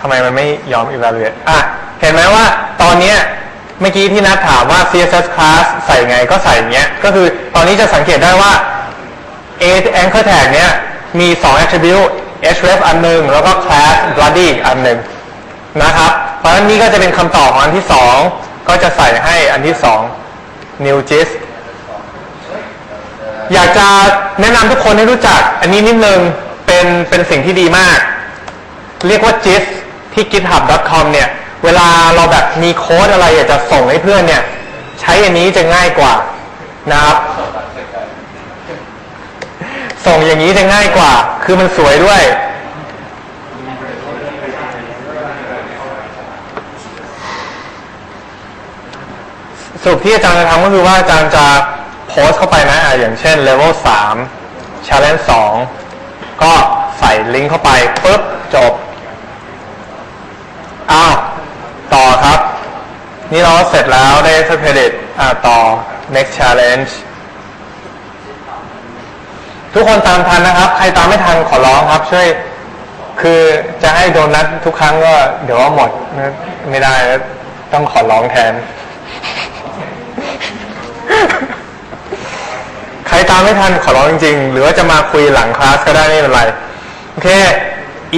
ทำไมมันไม่ยอม evaluate อะ เห็นไหมว่าตอนเนี้ยเมื่อกี้ที่นัดถามว่า CSS class ใส่ไงก็ใส่อย่างเงี้ย ก็คือตอนนี้จะสังเกตได้ว่า A anchor tag เนี้ยมี 2 attribute href อันหนึ่งแล้วก็ class bloody อีกอันหนึ่งนะครับ เพราะฉะนั้นนี่ก็จะเป็นคำตอบของอันที่ 2 ก็จะใส่ให้อันที่ 2 new gist อยากจะแนะนำทุกคนให้รู้จัก อันนี้นิดนึงเป็นเป็นสิ่งที่ดีมาก เรียกว่า gist ที่ github.com เนี่ย เวลาเราแบบมีโค้ดอะไรอยากจะส่งให้เพื่อนเนี่ย ใช้อันนี้จะง่ายกว่านะครับ ส่งอย่างนี้จะง่ายกว่า คือมันสวยด้วย สรุปที่อาจารย์จะทำก็คือว่าอาจารย์จะโพสเข้าไปนะอะอย่างเช่น level 3 challenge 2 ก็ใส่ลิงก์เข้าไปปุ๊บจบ อ้าวต่อครับ นี่เราก็เสร็จแล้วได้ extra credit อ่าต่อ next challenge ทุกคนตามทันนะครับ ใครตามไม่ทันขอร้องครับ ช่วย คือจะให้โดนัททุกครั้งก็ เดี๋ยวว่าหมดนะไม่ได้นะต้องขอร้องแทน ใครตามไม่ทันขอร้องจริงๆ หรือว่าจะมาคุยหลังคลาสก็ได้ไม่เป็นไร โอเค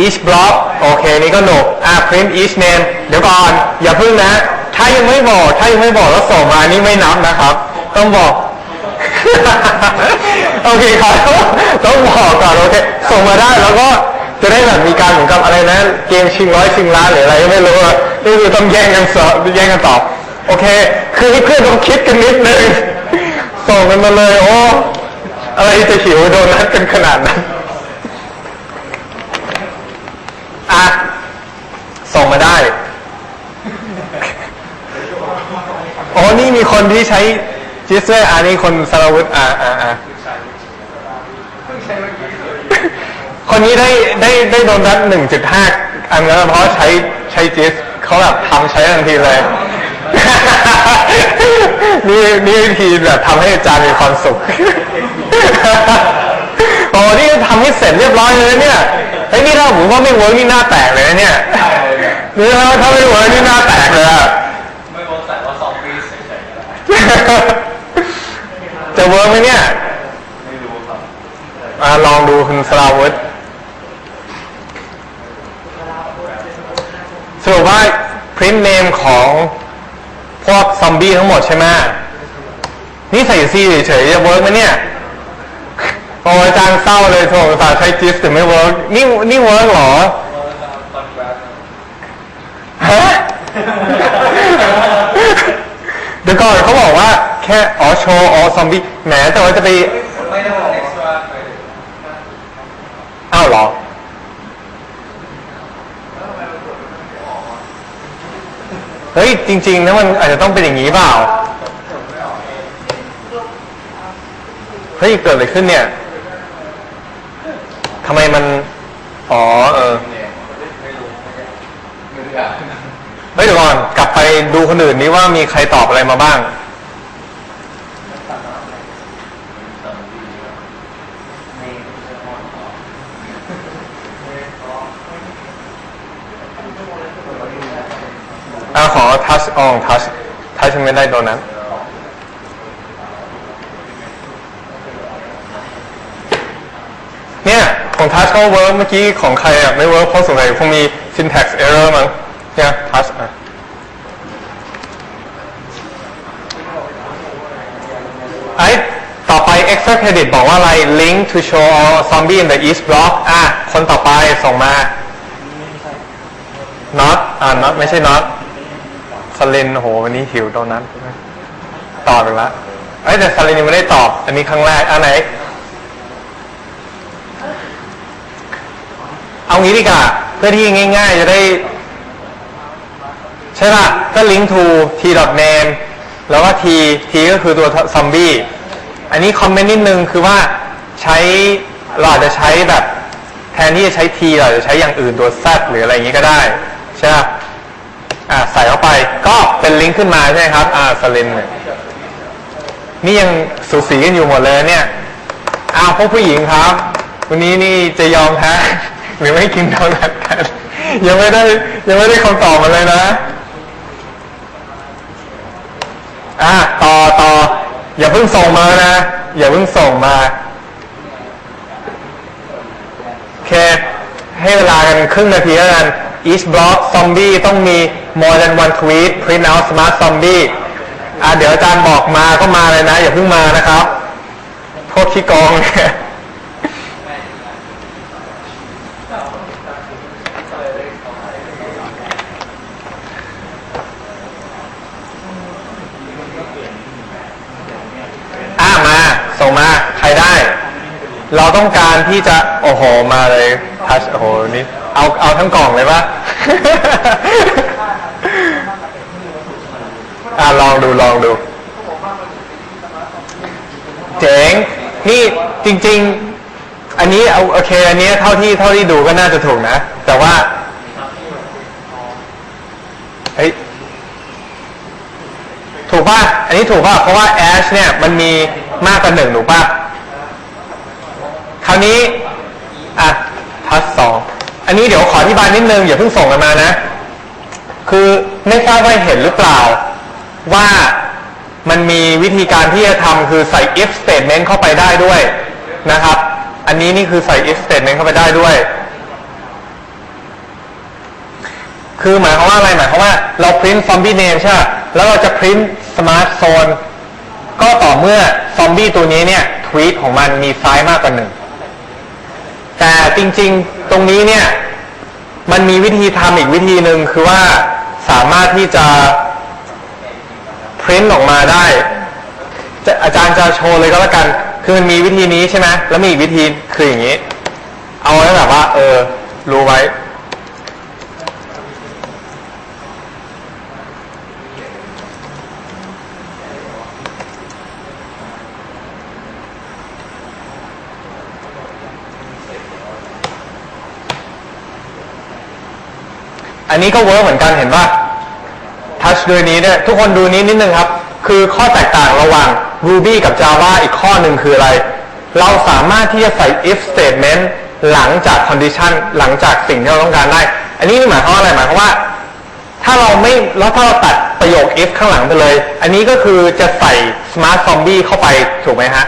each block โอเค นี่ก็หนุกอะ print each name เดี๋ยวก่อน อย่าพึ่งนะ ถ้ายังไม่บอก ถ้ายังไม่บอกแล้วส่งมานี่ไม่นับนะครับ ต้องบอก โอเคครับต้องบอกก่อนโอเค ส่งมาได้แล้วก็จะได้แบบมีการเหมือนกับอะไรนะ เกมชิงร้อยชิงล้านหรืออะไรก็ไม่รู้นี่คือต้องแย่งกันสอบแย่งกันตอบ โอเค คือเพื่อนต้องคิดกันนิดนึงส่งกันมาเลย โอ้ อะไรจะหิวโดนัทกันขนาดนั้น อะ ส่งมาได้ โอ้นี่มีคนที่ใช้จิสเซอร์อันนี้คนสารวุฒิอ่าอ่าอ่าคนนี้ได้ได้ได้โดนรัดหนึ่งจุดห้าอันนั้นเพราะใช้ใช้จิสเขาแบบทำใช้ทันทีเลย นี่นี่วิธีแบบทำให้อาจารย์มีความสุขโอ้นี่ทำให้เสร็จเรียบร้อยเลยเนี่ยเฮ้นี่ถ้า ผมว่าไม่เวิร์กนี่หน้าแตกเลยนะเนี่ยนี่ถ้าถ้าไม่เวิร์กนี่หน้าแตกเลยอะไม่บอกแต่ว่าซอมบี้เฉยๆก็ได้จะเวิร์กไหมเนี่ยไม่รู้ครับอ่าลองดูคุณสลาวุธสรุปว่า print name ของพวกซอมบี้ทั้งหมดใช่ไหมนี่ใส่ซีเฉยๆจะเวิร์กไหมเนี่ย โอ้อาจารย์เศร้าเลยโถอุตสาห์ใช้จิสแต่ไม่เวิร์กนี่นี่เวิร์กเหรอฮะเดี๋ยวก่อนเขาบอกว่าแค่อ๋อโชว์อ๋อซอมบี้แหมแต่ว่าจะไปไม่ได้บอกเอ็กซ์ตร้าอ้าวเหรอเฮ้ย จริงๆนะมันอาจจะต้องเป็นอย่างนี้เปล่า เฮ้ย เกิดอะไรขึ้นเนี่ยำไมมัน อ๋อ เออไม่รู้ไม่รู้อะเฮ้ยเดี๋ยวก่อน กลับไปดูคนอื่นนี้ว่ามีใครตอบอะไรมาบ้าง อ่าขอทัชอองทัชทัชไม่ได้ตัวนั้นย ของทัชก็เวิร์กเมื่อกี้ของใครอะไม่เวิร์กเพราะสงสัยคงมี syntax error มั้งเนี่ยทัชอะไอ้ต่อไป extra credit บอกว่าอะไร link to show all zombie in the east block อะ คนต่อไปส่งมา not อ่า not ไม่ใช่ not สลินโหวันนี้หิวโดนัทตอบอีกแล้วเอ้ยแต่สลินยังไม่ได้ตอบ อันนี้ครั้งแรกอันไหน เอา งี้ดีกว่าเพื่อที่ง่าย ๆ จะได้ ใช่ปะก็ link to t name แล้วก็ t t ก็คือตัวซอมบี้อันนี้คอมเมนต์นิดนึงคือว่าใช้เราอาจจะใช้แบบแทนที่จะใช้ t เราอาจจะใช้อย่างอื่นตัว z หรืออะไรอย่างนี้ก็ได้ ใช่ปะอ่าใส่เข้าไปก็เป็นลิงก์ขึ้นมาใช่ไหมครับ อ่าสลินเนี่ยนี่ยังสูสีกันอยู่หมดเลยเนี่ยอ้าวพวกผู้หญิงครับ วันนี้นี่จะยอมแพ้ หรือไม่กินโดนัทกันยังไม่ได้ยังไม่ได้คำตอบมาเลยนะ อะต่อต่ออย่าเพิ่งส่งมานะ อย่าเพิ่งส่งมาโอเคให้เวลากันครึ่งนาทีแล้วกัน each block zombie ต้องมี more than one tweet print out smart zombie อะเดี๋ยวอาจารย์บอกมาก็มาเลยนะ อย่าเพิ่งมานะครับ พวกขี้กองเนี่ย อะมา ส่งมา ใครได้ เราต้องการที่จะ โอ้โห มาเลยทัชโอ้โหนี่เอาเอาทั้งกล่องเลยปะ อะลองดูลองดู เจ๋ง นี่จริง ๆ อันนี้เอาโอเค อันนี้เท่าที่เท่าที่ดูก็น่าจะถูกนะ แต่ว่าเฮ้ยถูกป่ะ อันนี้ถูกป่ะ เพราะว่า ash เนี่ย มันมีมากกว่าหนึ่งถูกป่ะ คราวนี้อะทัสสองอันนี้เดี๋ยวขออธิบายนิดนึงอย่าเพิ่งส่งกันมานะ คือไม่ทราบว่าเห็นหรือเปล่าว่ามันมีวิธีการที่จะทำคือใส่ if statement เข้าไปได้ด้วยนะครับ อันนี้นี่คือใส่ if statement เข้าไปได้ด้วย คือหมายความว่าอะไรหมายความว่าเรา print zombie name ใช่ไหมแล้วเราจะ print smart zone ก็ต่อเมื่อ zombie ตัวนี้เนี่ย tweet ของมันมีไซส์มากกว่าหนึ่ง แต่จริงๆตรงนี้เนี่ยมันมีวิธีทำอีกวิธีหนึ่งคือว่าสามารถที่จะพิมพ์ออกมาได้อาจารย์จะโชว์เลยก็แล้วกัน คือมันมีวิธีนี้ใช่ไหมแล้วมีอีกวิธีคืออย่างนี้ เอาไว้แบบว่า เออ รู้ไว้ นี้ก็เวิร์กเหมือนกันเห็นป่ะทัชดูนี้เนี่ยทุกคนดูนี้นิดนึงครับ คือข้อแตกต่างระหว่าง Ruby กับ Java อีกข้อหนึ่งคืออะไร เราสามารถที่จะใส่ if statement หลังจาก condition หลังจากสิ่งที่เราต้องการได้ อันนี้หมายความว่าอะไรหมายความว่า ถ้าเราไม่แล้วถ้าเราตัดประโยค if ข้างหลังไปเลย อันนี้ก็คือจะใส่ smart zombie เข้าไปถูกไหมฮะ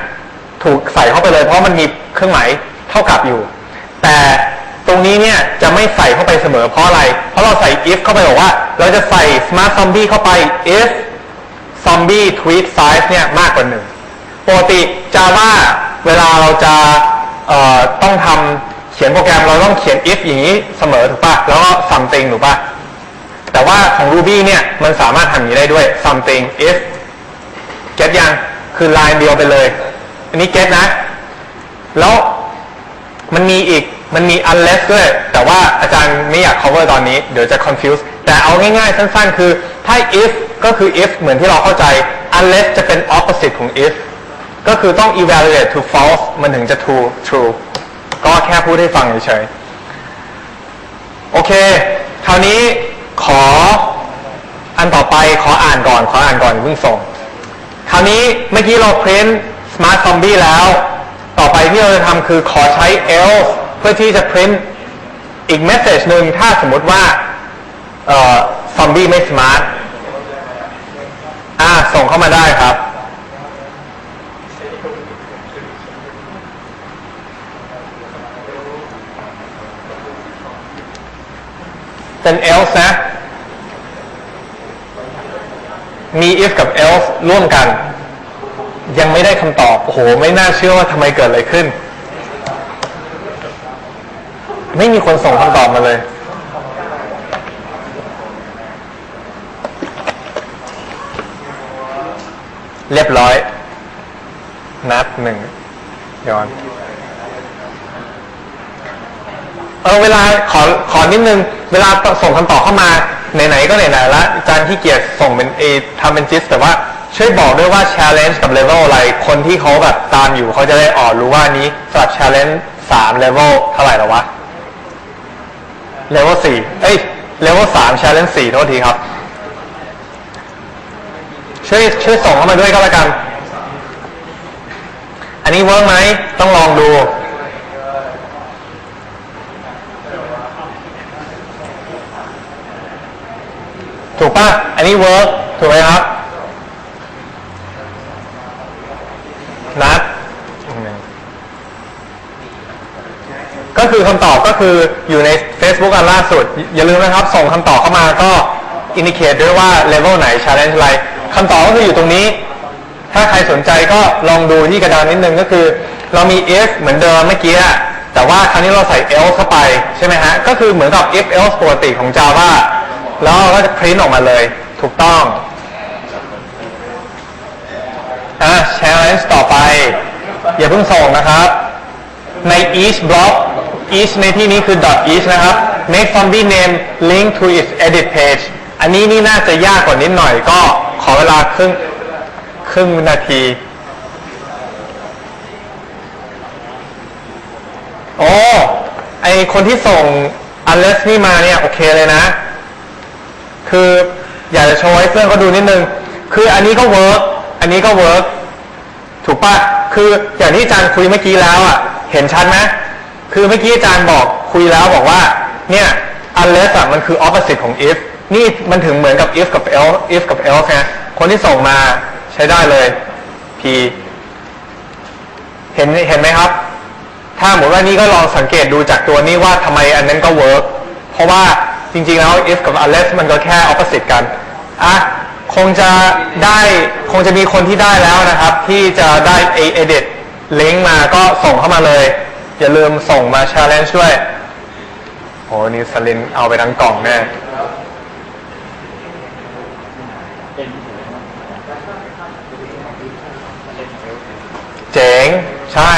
ถูกใส่เข้าไปเลย เพราะมันมีเครื่องหมายเท่ากับอยู่ แต่ตรงนี้เนี่ย จะไม่ใส่เข้าไปเสมอเพราะอะไร เพราะเราใส่ if เข้าไปบอกว่า เราจะใส่ smart zombie เข้าไป if zombie tweet size เนี่ยมากกว่าหนึ่งปกติ Java เวลาเราจะต้องทำเขียนโปรแกรมเราต้องเขียน if อย่างนี้เสมอถูกปะแล้วก็ something ถูกปะแต่ว่าของ Ruby เนี่ยมันสามารถทำอย่างนี้ได้ด้วย something if get ยังคือ line เดียวไปเลย อันนี้ get นะ แล้วมันมีอีก มันมี unless ด้วย แต่ว่าอาจารย์ไม่อยาก cover ตอนนี้ เดี๋ยวจะ confuse แต่เอาง่ายๆ สั้นๆ คือ ถ้า if ก็คือ if เหมือนที่เราเข้าใจ unless จะเป็น opposite ของ if ก็คือต้อง evaluate to false มันถึงจะ true true ก็แค่พูดให้ฟังเฉยๆ โอเค คราวนี้ขออันต่อไปขออ่านก่อน ขออ่านก่อนเพิ่งส่ง คราวนี้เมื่อกี้เรา print smart zombie แล้ว ต่อไปที่เราจะทำคือขอใช้ else พื่อที่จะ print อีก message หนึ่งถ้าสมมติว่าเอ่อ zombie ไม่ smart อ่าส่งเข้ามาได้ครับ เป็น else นะ มี if กับ else ร่วมกัน ยังไม่ได้คำตอบ โอ้โห ไม่น่าเชื่อว่าทำไมเกิดอะไรขึ้น ไม่มีคนส่งคำตอบมาเลย เรียบร้อย นับหนึ่งย้อนเออเวลาขอขอนิดนึง เวลาส่งคำตอบเข้ามา ไหนๆก็ไหนๆละอาจารย์ที่เกียรติส่งเป็นเอทำเป็นจิสแต่ว่าช่วยบอกด้วยว่า challenge กับ level อะไร คนที่เขาแบบตามอยู่เขาจะได้ออนรู้ว่านี้สำหรับ challenge สาม level เท่าไหร่แล้ววะ level สี่เอ้ย level สาม challenge สี่โทษทีครับ ช่วยช่วยส่งเข้ามาด้วยก็แล้วกัน อันนี้เวิร์กไหมต้องลองดูถูกป่ะ อันนี้ work ถูกไหมครับ นัด ก็คือคำตอบก็คืออยู่ใน Facebook อันล่าสุด อย่าลืมนะครับส่งคำตอบเข้ามาก็อินดิเคตด้วยว่าเลเวลไหน challenge อะไรคำตอบก็คืออยู่ตรงนี้ ถ้าใครสนใจก็ลองดูที่กระดานนิดนึงก็คือ เรามี if เหมือนเดิมเมื่อกี้แต่ว่าคราวนี้เราใส่ else เข้าไปใช่ไหมฮะ ก็คือเหมือนกับ if else ปกติของ Java แล้วเราก็จะ print ออกมาเลยถูกต้องอะ challenge ต่อไป อย่าเพิ่งส่งนะครับ ใน each block each ในที่นี้คือ dot each นะครับ make zombie name link to its edit page อันนี้นี่น่าจะยากกว่านิดหน่อยก็ขอเวลาครึ่งครึ่งนาที โอ้ไอคนที่ส่ง unless นี่มาเนี่ย โอเคเลยนะ คืออยากจะโชว์ให้เพื่อนเขาดูนิดนึง คืออันนี้ก็เวิร์กอันนี้ก็เวิร์กถูกปะคืออย่างที่อาจารย์คุยเมื่อกี้แล้วอะ เห็นชัดไหม คือเมื่อกี้อาจารย์บอกคุยแล้วบอกว่า เนี่ย unless อะมันคือ opposite ของ if นี่มันถึงเหมือนกับ if กับ else if กับ else ไงคนที่ส่งมาใช้ได้เลย p เห็นเห็นไหมครับ ถ้าหมดว่านี่ก็ลองสังเกตดูจากตัวนี้ว่าทำไมอันนั้นก็เวิร์กเพราะว่าจริงๆแล้ว if กับ unless มันก็แค่ opposite กันอะคงจะได้คงจะมีคนที่ได้แล้วนะครับ ที่จะได้ a edit link มาก็ส่งเข้ามาเลย อย่าลืมส่งมา challenge ด้วยโอ้นี่สลินเอาไปทั้งกล่องแน่เจ๋ง ใช่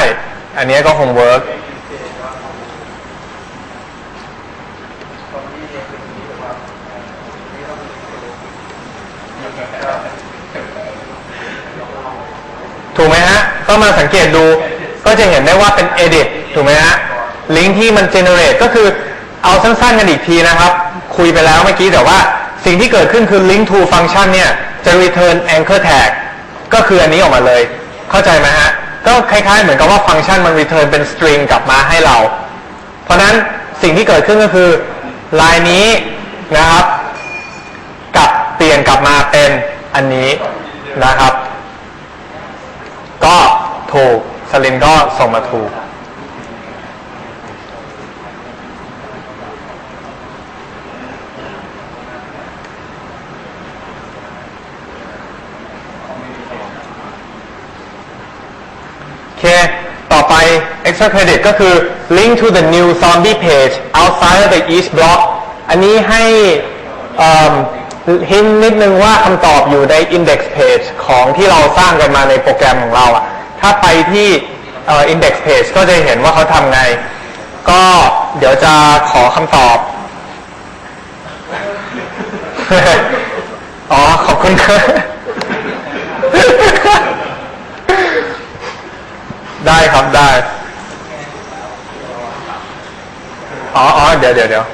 อันนี้ก็คงเวิร์กถูกไหมฮะ ก็มาสังเกตดู ก็จะเห็นได้ว่าเป็น edit ถูกไหมฮะลิงก์ที่มัน generate ก็คือเอาสั้นๆกันอีกทีนะครับ คุยไปแล้วเมื่อกี้แต่ว่าสิ่งที่เกิดขึ้นคือ link to function เนี่ยจะ return anchor tag ก็คืออันนี้ออกมาเลย เข้าใจไหมฮะ ก็คล้ายๆ เหมือนกับว่าฟังก์ชันมัน return เป็น string กลับมาให้เรา เพราะฉะนั้นสิ่งที่เกิดขึ้นก็คือลายนี้นะครับกลับเปลี่ยนกลับมาเป็นอันนี้นะครับ ก็ถูกสลินก็ส่งมาถูก เค ต่อไป extra credit ก็คือ link to the new zombie page outside of the each block อันนี้ให้หินนิดนึงว่าคำตอบอยู่ใน index page ของที่เราสร้างกันมาในโปรแกรมของเราอะถ้าไปที่อ่อ index page ก็จะเห็นว่าเขาทำไง ก็เดี๋ยวจะขอคำตอบ อ๋อ ขอบคุณครับ ได้ครับได้ อ๋ออ๋อเดี๋ยวเดี๋ยวเดี๋ยว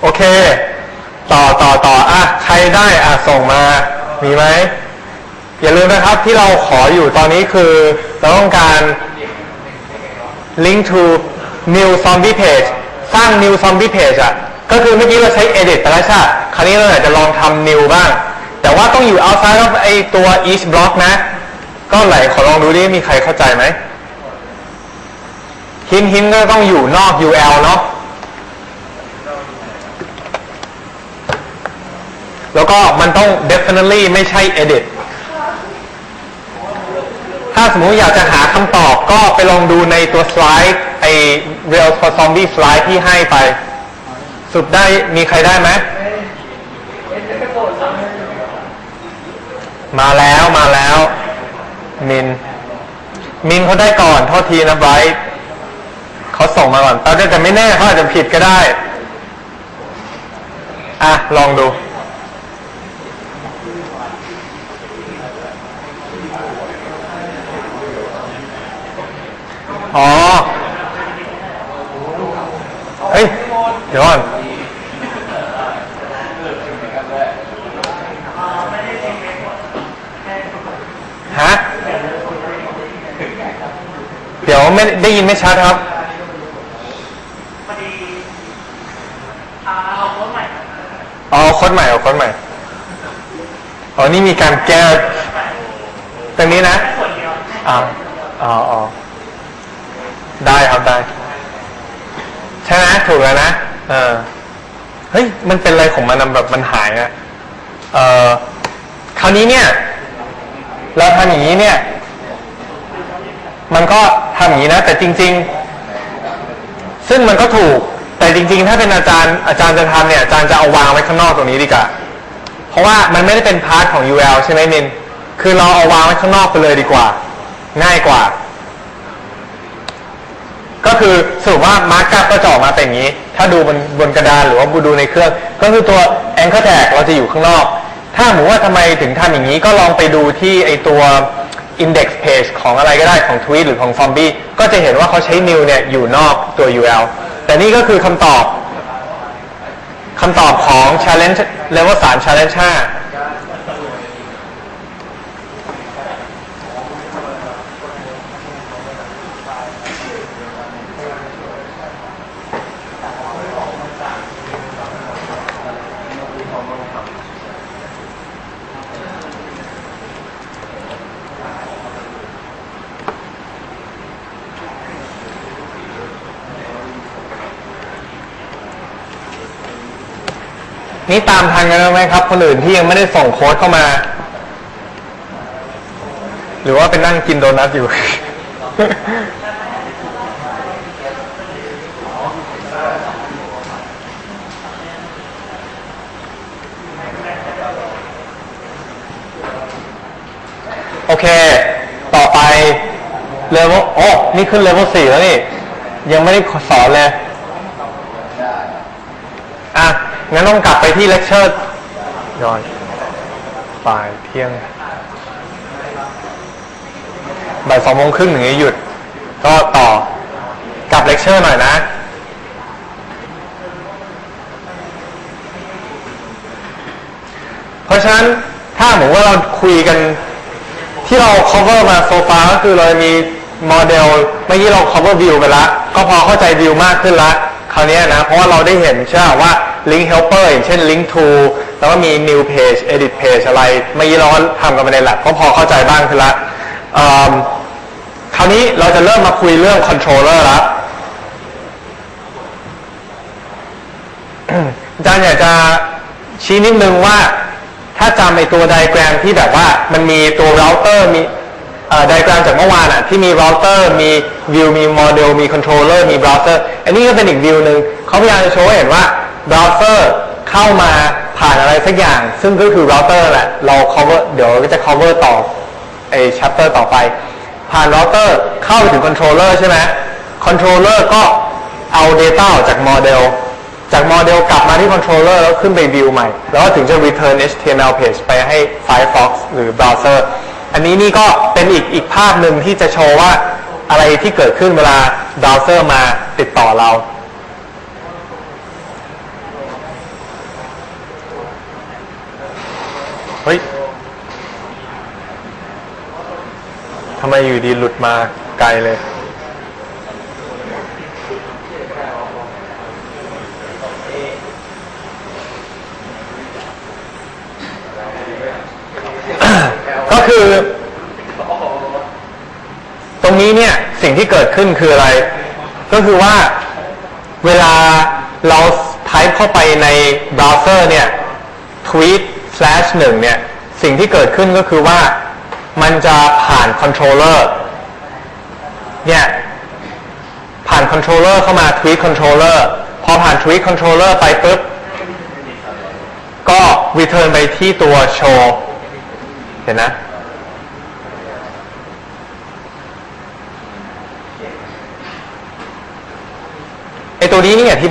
โอเค ต่อต่อต่ออะ ใครได้อะ ส่งมา มีไหม อย่าลืมนะครับที่เราขออยู่ตอนนี้คือ เราต้องการ link to new zombie page สร้าง new zombie page อะก็คือเมื่อกี้เราใช้ edit ไปแล้วใช่ปะคราวนี้เราอยากจะลองทำ new บ้าง แต่ว่าต้องอยู่ outside of ไอตัว each block นะ ก็ไหนขอลองดูดิมีใครเข้าใจไหม หินหินก็ต้องอยู่นอก UL เนาะ แล้วก็มันต้อง definitely ไม่ใช่ edit ถ้าสมมุติอยากจะหาคำตอบก็ไปลองดูในตัวสไลด์ไอ real for zombie สไลด์ที่ให้ไป สุดได้มีใครได้ไหม มาแล้วมาแล้ว มิน มินเขาได้ก่อนโทษทีนะไบรท์เขาส่งมาก่อนแต่แต่ไม่แน่เขาอาจจะผิดก็ได้ อะ ลองดู อ๋อ เฮ้ย เดี๋ยวก่อนฮะ เดี๋ยวไม่ได้ยินไม่ชัดครับอดีอ่าเอาโค้ดใหม่อ๋อค้ดใหม่เอาคนใหม่ อ๋อ นี่มีการแก้ตรงนี้นะส่วนเดียวอ๋ออ๋ออ๋อ ได้ครับได้ใช่ไหมถูกแล้วนะเออเฮ้ยมันเป็นอะไรของมันอะแบบมันหายอะเออคราวนี้เนี่ย เราทำอย่างนี้เนี่ย มันก็ทำอย่างนี้นะ แต่จริง ๆ ซึ่งมันก็ถูก แต่จริง ๆ ถ้าเป็นอาจารย์อาจารย์จะทำเนี่ยอาจารย์จะเอาวางไว้ข้างนอกตรงนี้ดีกว่าเพราะว่ามันไม่ได้เป็นพาร์ทของ UL ใช่ไหมมิน คือเราเอาวางไว้ข้างนอกไปเลยดีกว่า ง่ายกว่า ก็คือสรุปว่ามาร์ก up ก็จะออกมาเป็นอย่างนี้ ถ้าดูบนบนกระดานหรือว่าดูในเครื่อง ก็คือตัว anchor tag เราจะอยู่ข้างนอก ถ้าหมูว่าทำไมถึงทำอย่างนี้ก็ลองไปดูที่ไอตัว index page ของอะไรก็ได้ของ tweet หรือของ zombie ก็จะเห็นว่าเขาใช้ new เนี่ยอยู่นอกตัว UL แต่นี่ก็คือคำตอบคำตอบของ challenge level 3 challenge 5 นี่ตามทันกันแล้วไหมครับ คนอื่นที่ยังไม่ได้ส่งโค้ดเข้ามา หรือว่าเป็นนั่งกินโดนัทอยู่ โอเค ต่อไปเลเวลโอ้ นี่ขึ้นเลเวลสี่แล้วนี่ ยังไม่ได้สอนเลย อะ งั้นต้องกลับไปที่เลคเชอร์ย้อนบ่ายเที่ยงบ่ายสองโมงครึ่งถึงจะหยุด ก็ต่อกลับเลคเชอร์หน่อยนะเพราะฉะนั้นถ้าหมูว่าเราคุยกัน ที่เรา cover มาโซฟาก็คือเรามีโมเดลเมื่อกี้เรา cover view ไปแล้วก็พอเข้าใจ view มากขึ้นละคราวนี้นะ เพราะว่าเราได้เห็นใช่ไหม ว่า link helper อย่างเช่น link to แล้วก็มี new page edit page อะไรเมื่อกี้เราก็ทำกันไปใน lab ก็พอเข้าใจบ้างขึ้นละคราวนี้เราจะเริ่มมาคุยเรื่อง controller ละอาจารย์อยากจะชี้นิดนึงว่าถ้าจำไอตัวไดแกรมที่แบบว่ามันมีตัวเราเตอร์มีไดแกรมจากเมื่อวานอะที่มีเราเตอร์มีวิวมีโมเดลมีคอนโทรลเลอร์มีเบราว์เซอร์อันนี้ก็เป็นอีกวิวหนึ่งเขาพยายามจะโชว์เห็นว่า เราว์เซอร์เข้ามาผ่านอะไรสักอย่าง ซึ่งก็คือเราเตอร์แหละเรา cover เดี๋ยวก็จะ cover ต่อไอ chapter ต่อไป ผ่านเราเตอร์เข้าไปถึงคอนโทรลเลอร์ใช่ไหมคอนโทรลเลอร์ก็เอา Data ออกจากโมเดลจากโมเดลกลับมาที่คอนโทรลเลอร์แล้วขึ้นไปวิวใหม่ แล้วก็ถึงจะ return HTML page ไปให้ Firefox หรือ browser อันนี้นี่ก็เป็นอีกอีกภาพหนึ่งที่จะโชว์ว่าอะไรที่เกิดขึ้นเวลา browser มาติดต่อเรา เฮ้ยทำไมอยู่ดีหลุดมาไกลเลย ก็คือ ตรงนี้เนี่ย สิ่งที่เกิดขึ้นคืออะไร ก็คือว่าเวลาเรา type เข้าไปในเบราว์เซอร์เนี่ย tweet slash ห นึ่งเนี่ย สิ่งที่เกิดขึ้นก็คือว่ามันจะผ่านคอนโทรลเลอร์เนี่ยผ่านคอนโทรลเลอร์เข้ามา tweet controller พอผ่าน tweet controller ไปปุ๊บ ก็ return ไปที่ตัว show เห็นนะไอตัวนี้นี่อธิ